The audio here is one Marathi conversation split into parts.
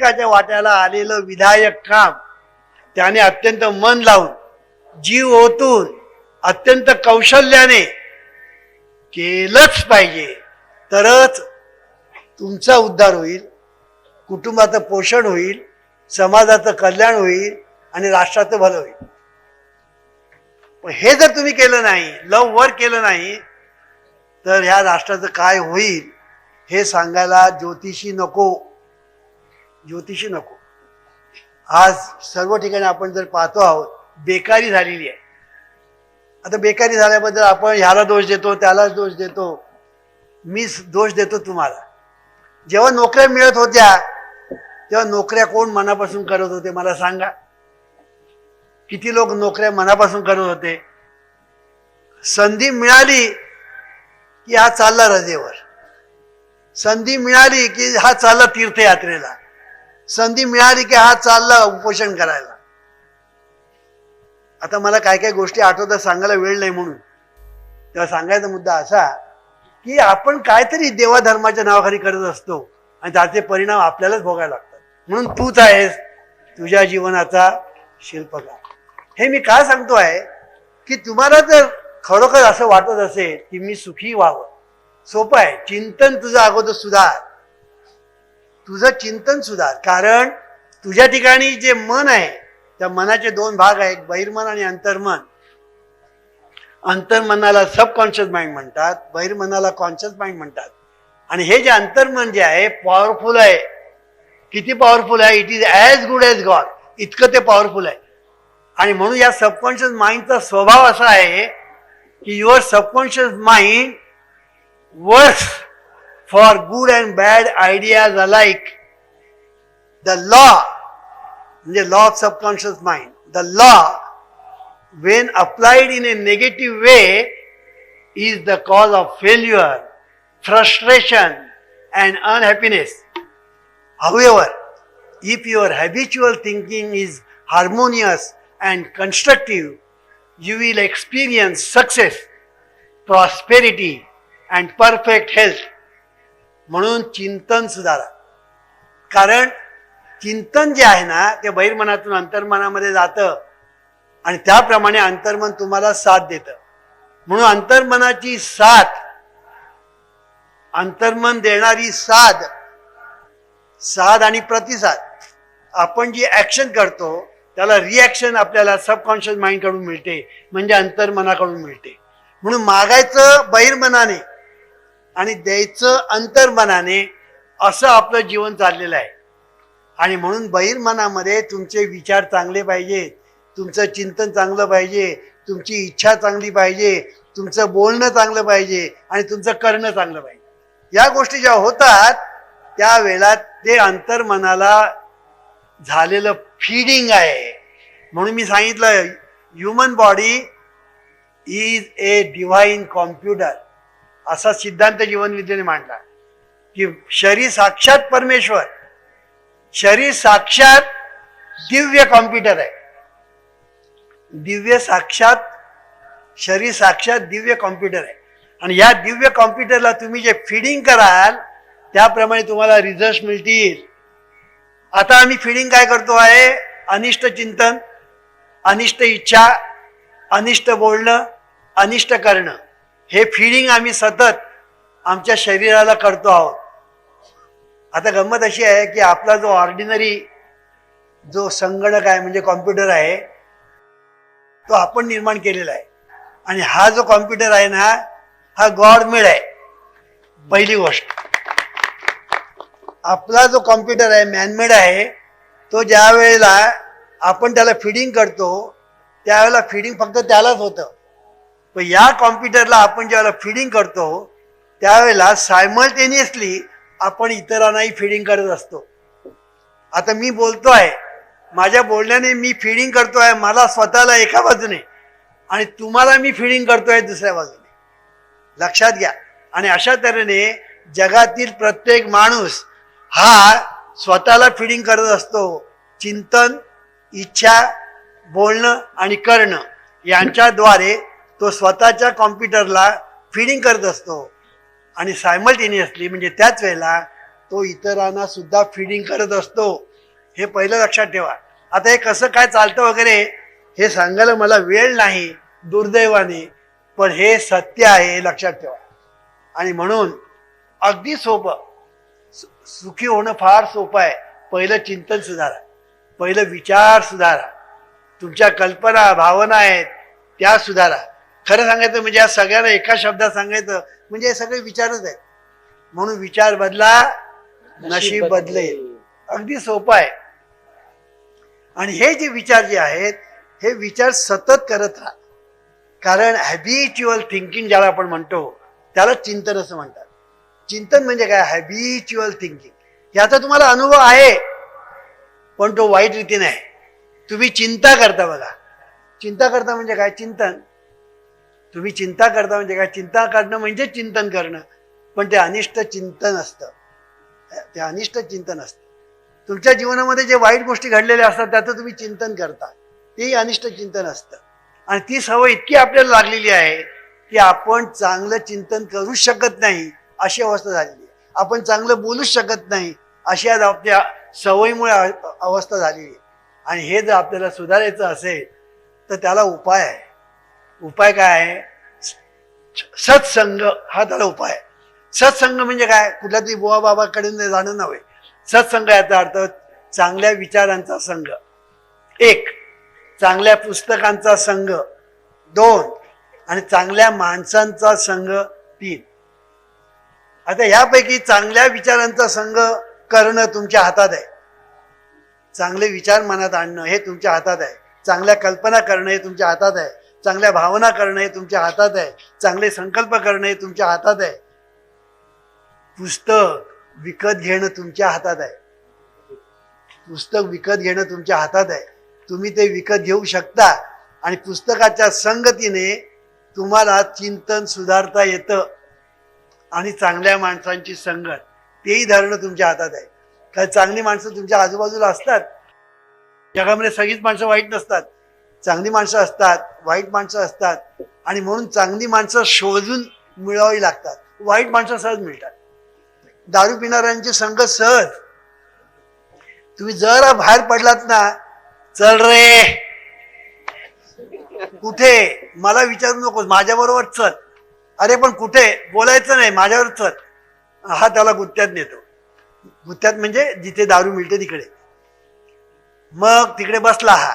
प्रत्येकाच्या वाट्याला आलेलं विधायक काम त्याने अत्यंत मन लावून जीव ओतून अत्यंत कौशल्याने केलंच पाहिजे. तरच तुमचा उद्धार होईल कुटुंबाचं पोषण होईल समाजाचं कल्याण होईल आणि राष्ट्राचं भलं होईल. पण हे जर तुम्ही केलं नाही लव वर केलं नाही तर ह्या राष्ट्राचं काय होईल हे सांगायला ज्योतिषी नको. ज्योतिषी नको. आज सर्व ठिकाणी आपण जर पाहतो आहोत बेकारी झालेली आहे. आता बेकारी झाल्याबद्दल आपण ह्याला दोष देतो त्याला दोष देतो. मी दोष देतो तुम्हाला. जेव्हा नोकऱ्या मिळत होत्या तेव्हा नोकऱ्या कोण मनापासून करत होते मला सांगा? किती लोक नोकऱ्या मनापासून करत होते? संधी मिळाली की हा चालला रजेवर. संधी मिळाली की हा चालला तीर्थयात्रेला. संधी मिळाली की हा चालला उपोषण करायला. आता मला काय काय गोष्टी आठवतात सांगायला वेळ नाही म्हणून. तेव्हा सांगायचा मुद्दा असा की आपण काहीतरी देवाधर्माच्या नावाखाली करत असतो आणि त्याचे परिणाम आपल्यालाच भोगायला लागतात. म्हणून तूच आहेस तुझ्या जीवनाचा शिल्पकार. हे मी का सांगतो आहे की तुम्हाला जर खरोखर असं वाटत असेल की मी सुखी व्हावं सोपं आहे. चिंतन तुझं अगोदर सुधार. तुझं चिंतन सुधार. कारण तुझ्या ठिकाणी जे मन आहे त्या मनाचे दोन भाग आहेत बहिर्मन आणि अंतर्मन. अंतर्मनाला सबकॉन्शियस माइंड म्हणतात बहिर्मनाला कॉन्शियस माइंड म्हणतात. आणि हे जे अंतर्मन जे आहे पॉवरफुल आहे. किती पॉवरफुल आहे? It is as good as God इतकं ते पॉवरफुल आहे. आणि म्हणून या सबकॉन्शियस माइंडचा स्वभाव असा आहे की your subconscious mind works for good and bad ideas alike. The law, the law of subconscious mind, the law, when applied in a negative way, is the cause of failure, frustration, and unhappiness. However, if your habitual thinking is harmonious and constructive, you will experience success, prosperity, and perfect health. म्हणून चिंतन सुधारा. कारण चिंतन जे आहे ना ते बहिर्मनातून अंतर्मनामध्ये जातं आणि त्याप्रमाणे अंतर्मन तुम्हाला साथ देतं. म्हणून अंतर्मनाची साथ अंतर्मन देणारी साध साध आणि प्रतिसाद आपण जी ॲक्शन करतो त्याला रिॲक्शन आपल्याला सबकॉन्शियस माइंडकडून मिळते म्हणजे अंतर्मनाकडून मिळते. म्हणून मागायचं बहिर्मनाने आणि द्यायचं अंतर्मनाने असं आपलं जीवन चाललेलं आहे. आणि म्हणून बहिर्मनामध्ये तुमचे विचार चांगले पाहिजेत तुमचं चिंतन चांगलं पाहिजे तुमची इच्छा चांगली पाहिजे तुमचं बोलणं चांगलं पाहिजे आणि तुमचं करणं चांगलं पाहिजे. या गोष्टी ज्या होतात त्यावेळेला ते अंतर्मनाला झालेलं फीडिंग आहे. म्हणून मी सांगितलं human body is a divine computer असा सिद्धांत जीवनविद्येने मांडला. की शरीर साक्षात परमेश्वर शरीर साक्षात दिव्य कॉम्प्युटर आहे. दिव्य साक्षात शरीर साक्षात दिव्य कॉम्प्युटर आहे. आणि या दिव्य कॉम्प्युटरला तुम्ही जे फिडिंग कराल त्याप्रमाणे तुम्हाला रिझल्ट मिळतील. आता आम्ही फिडिंग काय करतो आहे? अनिष्ट चिंतन अनिष्ट इच्छा अनिष्ट बोलणं अनिष्ट करणं. हे फिडिंग आम्ही सतत आमच्या शरीराला करतो आहोत. आता गंमत अशी आहे की आपला जो ऑर्डिनरी जो संगणक आहे म्हणजे कॉम्प्युटर आहे तो आपण निर्माण केलेला आहे. आणि हा जो कॉम्प्युटर आहे ना हा गॉड मेड आहे. पहिली गोष्ट. आपला जो कॉम्प्युटर आहे मॅनमेड आहे तो ज्या वेळेला आपण त्याला फिडिंग करतो त्यावेळेला फिडिंग फक्त त्यालाच होतं. पण या कॉम्प्युटरला आपण ज्यावेळेला फिडिंग करतो त्यावेळेला सायमल्टेनियसली आपण इतरांनाही फिडिंग करत असतो. आता मी बोलतो आहे माझ्या बोलण्याने मी फिडिंग आहे मला स्वतःला एका बाजूने आणि तुम्हाला मी फिडिंग आहे दुसऱ्या बाजूने. लक्षात घ्या. आणि अशा तऱ्हेने जगातील प्रत्येक माणूस हा स्वतःला फिडिंग करत असतो. चिंतन इच्छा बोलणं आणि करणं यांच्याद्वारे तो स्वतःच्या कॉम्प्युटरला फिडिंग करत असतो. आणि सायमल्टेनियसली म्हणजे त्याच वेळेला तो इतरांना सुद्धा फिडिंग करत असतो. हे पहिलं लक्षात ठेवा. आता हे कसं काय चालतं वगैरे हे सांगायला मला वेळ नाही दुर्दैवाने. पण हे सत्य आहे हे लक्षात ठेवा. आणि म्हणून अगदी सोपं. सुखी होणं फार सोपं आहे. पहिलं चिंतन सुधारा. पहिलं विचार सुधारा. तुमच्या कल्पना भावना आहेत त्या सुधारा. खरं सांगायचं म्हणजे या सगळ्यांना एका शब्दात सांगायचं म्हणजे हे सगळे विचारच आहेत. म्हणून विचार बदला नशीब बदलेल. अगदी सोपं आहे. आणि हे जे विचार जे आहेत हे विचार सतत करत राहा. कारण हॅबिच्युअल थिंकिंग ज्याला आपण म्हणतो त्याला चिंतन असं म्हणतात. चिंतन म्हणजे काय? हॅबिच्युअल थिंकिंग याचा तुम्हाला अनुभव आहे पण तो वाईट रीतीने आहे. तुम्ही चिंता करता बघा. चिंता करता म्हणजे काय? चिंतन. तुम्ही चिंता करता म्हणजे काय? चिंता करणं म्हणजे चिंतन करणं. पण ते अनिष्ट चिंतन असतं. ते अनिष्ट चिंतन असतं. तुमच्या जीवनामध्ये जे वाईट गोष्टी घडलेल्या असतात त्याचं तुम्ही चिंतन करता. तेही अनिष्ट चिंतन असतं. आणि ती सवय इतकी आपल्याला लागलेली आहे की आपण चांगलं चिंतन करूच शकत नाही अशी अवस्था झालेली आहे. आपण चांगलं बोलूच शकत नाही अशी आज आपल्या सवयीमुळे अवस्था झालेली आहे. आणि हे जर आपल्याला सुधारायचं असेल तर त्याला उपाय आहे. उपाय काय? आहे सत्संग हा त्याला उपाय. आहे सत्संग म्हणजे काय? कुठल्या तरी बुवा बाबाकडे जाणं नव्हे. सत्संग याचा अर्थ चांगल्या विचारांचा संघ. एक चांगल्या पुस्तकांचा संघ. दोन आणि चांगल्या माणसांचा संघ. तीन. आता यापैकी चांगल्या विचारांचा संघ करणं तुमच्या हातात आहे. चांगले विचार मनात आणणं हे तुमच्या हातात आहे. चांगल्या कल्पना करणं हे तुमच्या हातात आहे. चांगल्या भावना करणं हे तुमच्या हातात आहे. चांगले संकल्प करणे तुमच्या हातात आहे. पुस्तक विकत घेणं तुमच्या हातात आहे. पुस्तक विकत घेणं तुमच्या हातात आहे. तुम्ही ते विकत घेऊ शकता आणि पुस्तकाच्या संगतीने तुम्हाला चिंतन सुधारता येतं आणि चांगल्या माणसांची संगत. तेही धरणं तुमच्या हातात आहे. कारण चांगली माणसं तुमच्या आजूबाजूला असतात. जगामध्ये सगळीच माणसं वाईट नसतात. चांगली माणसं असतात वाईट माणसं असतात आणि म्हणून चांगली माणसं शोधून मिळवावी लागतात. वाईट माणसं सहज मिळतात. दारू पिणाऱ्यांची संघ सहज. तुम्ही जरा बाहेर पडलात ना चल रे. कुठे? मला विचारू नकोस माझ्याबरोबर चल. अरे पण कुठे? बोलायचं नाही माझ्यावर चल. हा त्याला गुत्त्यात नेतो. गुत्त्यात म्हणजे जिथे दारू मिळते तिकडे. मग तिकडे बसला हा.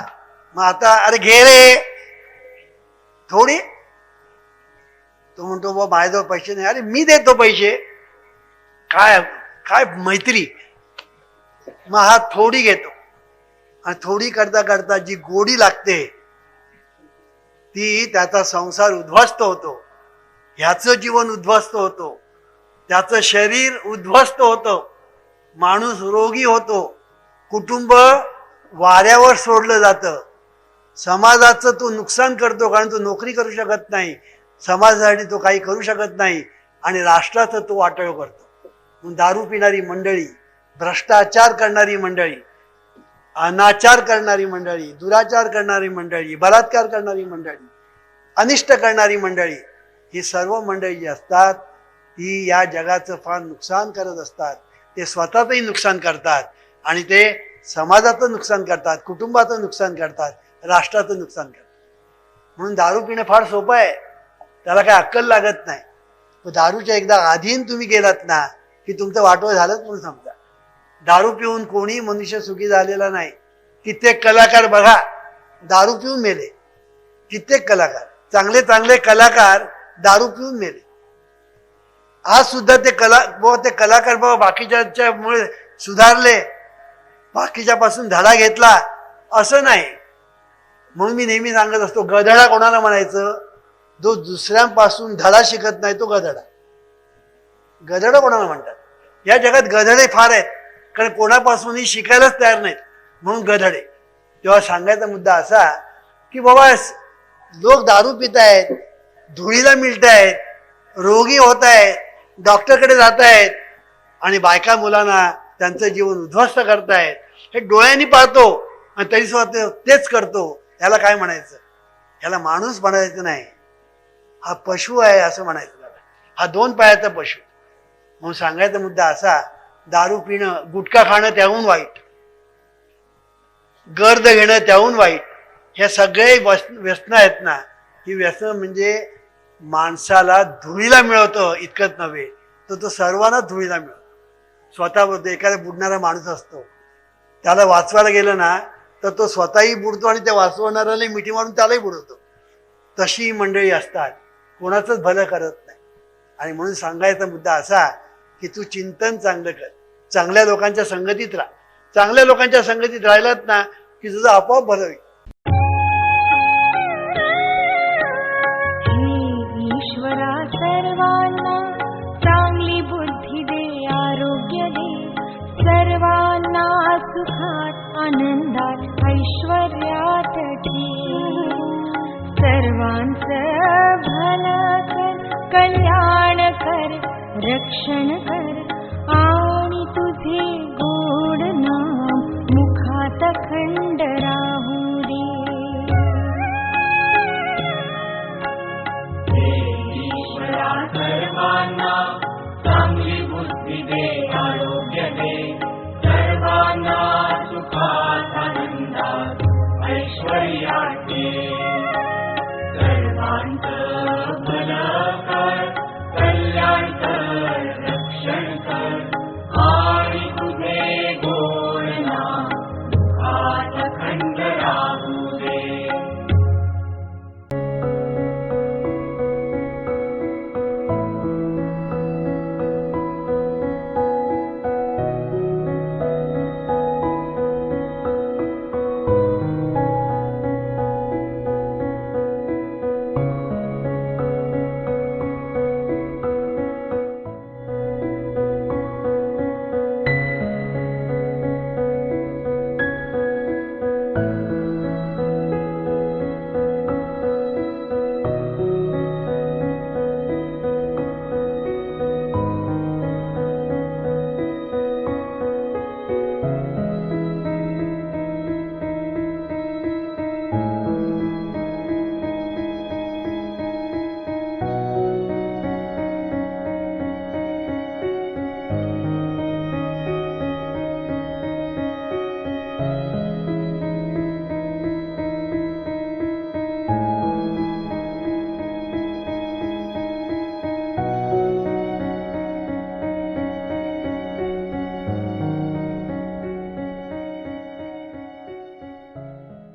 मग आता अरे घे रे. थोडी. तो म्हणतो बा माझ्याजवळ पैसे नाही. अरे मी देतो पैसे. काय काय मैत्री. मग हा थोडी घेतो. आणि थोडी करता करता जी गोडी लागते ती त्याचा संसार उद्ध्वस्त होतो. ह्याचं जीवन उद्ध्वस्त होतो. त्याचं शरीर उद्ध्वस्त होतं. माणूस रोगी होतो. कुटुंब वाऱ्यावर सोडलं जातं. समाजाचं तो नुकसान करतो कारण तो नोकरी करू शकत नाही. समाजासाठी तो काही करू शकत नाही. आणि राष्ट्राचं तो वाटळ करतो. म्हणून दारू पिणारी मंडळी भ्रष्टाचार करणारी मंडळी अनाचार करणारी मंडळी दुराचार करणारी मंडळी बलात्कार करणारी मंडळी अनिष्ट करणारी मंडळी ही सर्व मंडळी जी असतात ती या जगाचं फार नुकसान करत असतात. ते स्वतःचंही नुकसान करतात. आणि ते समाजाचं नुकसान करतात कुटुंबाचं नुकसान करतात. राष्ट्राचं नुकसान करतात म्हणून दारू पिणं फार सोपं आहे. त्याला काय अक्कल लागत नाही. पण दारूच्या एकदा आधीन तुम्ही गेलात ना की तुमचं वाटोळ झालंच म्हणून समजा दारू पिऊन कोणी मनुष्य सुखी झालेला नाही. कित्येक कलाकार बघा दारू पिऊन मेले. कित्येक कलाकार चांगले चांगले कलाकार दारू पिऊन मेले. आज सुद्धा ते कला बाबा ते कलाकार बाबा बाकीच्यामुळे सुधारले. बाकीच्यापासून धडा घेतला. असं नाही. म्हणून मी नेहमी सांगत असतो गधडा कोणाला म्हणायचं? जो दुसऱ्यांपासून धडा शिकत नाही तो गधडा. गधडा कोणाला म्हणतात? या जगात गधडे फार आहेत कारण कोणापासूनही शिकायलाच तयार नाहीत म्हणून गधडे. तेव्हा सांगायचा मुद्दा असा की बाबा लोक दारू पित आहेत धुळीला मिळत आहेत रोगी होत आहेत डॉक्टरकडे जात आहेत आणि बायका मुलांना त्यांचं जीवन उद्ध्वस्त करतायत हे डोळ्यांनी पाहतो आणि तरी सुद्धा तेच करतो. याला काय म्हणायचं? याला माणूस म्हणायचं नाही. हा पशु आहे असं म्हणायचं त्याला. हा दोन पायाचा पशु. म्हणून सांगायचा मुद्दा असा दारू पिणं गुटखा खाणं त्याहून वाईट. गर्द घेणं त्याहून वाईट. ह्या सगळे व्यसन आहेत ना ही व्यसन म्हणजे माणसाला धुळीला मिळवतं इतकंच नव्हे तर तो सर्वांना धुळीला मिळवतो. स्वतःबद्दल एखादा बुडणारा माणूस असतो. त्याला वाचवायला गेलं ना तर तो स्वतःही बुडतो आणि त्या वाचवणाऱ्यालाही मिठी मारून त्यालाही बुडवतो. तशी मंडळी असतात. कोणाचंच भलं करत नाही. आणि म्हणून सांगायचा मुद्दा असा की तू चिंतन चांगलं कर. चांगल्या लोकांच्या संगतीत राहा. चांगल्या लोकांच्या संगतीत राहिलात ना की तुझं आपोआप भलं होईल. सुखात आनंदात ऐश्वर्यात ठेव सर्वांचं भलं कर कल्याण आणि तुझे